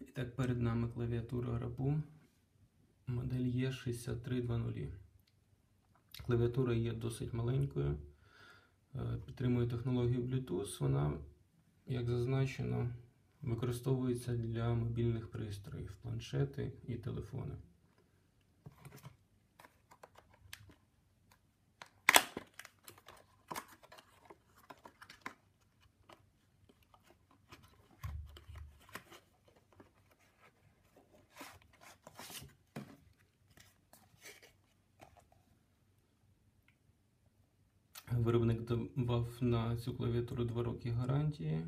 І так, перед нами клавіатура рабу модель E6320. Клавіатура є досить маленькою, е, підтримує технологію Bluetooth. Вона, як зазначено, використовується для мобільних пристроїв, планшети і телефони. Виробник давав на цю клавіатуру 2 роки гарантії.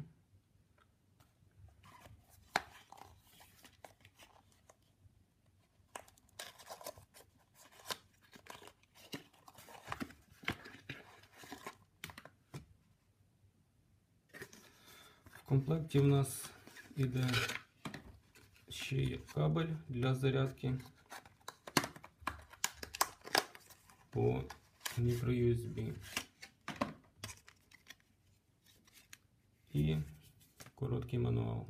В комплекті в нас іде ще є кабель для зарядки по microUSB. І короткий мануал.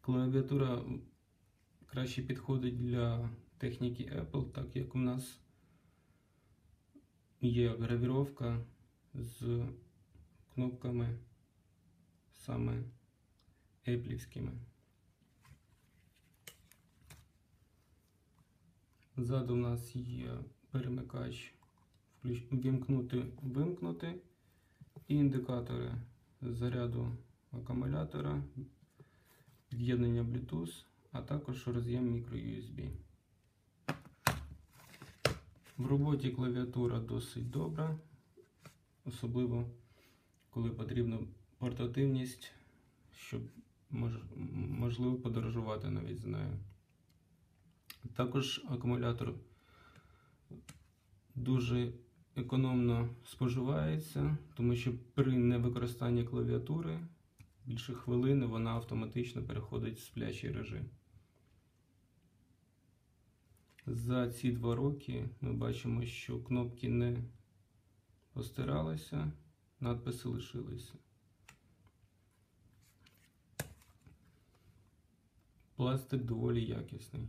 Клавіатура краще підходить для техніки Apple, так як у нас є гравіровка з кнопками саме еплівськими. Ззаду у нас є перемикач включ... вімкнути, вимкнути і індикатори заряду акумулятора, під'єднання Bluetooth, а також роз'єм microUSB. В роботі клавіатура досить добра, особливо коли потрібна портативність, щоб мож... можливо подорожувати навіть з нею. Також акумулятор дуже економно споживається, тому що при невикористанні клавіатури більше хвилини вона автоматично переходить в сплячий режим. За ці два роки ми бачимо, що кнопки не постиралися, надписи лишилися. Пластик доволі якісний.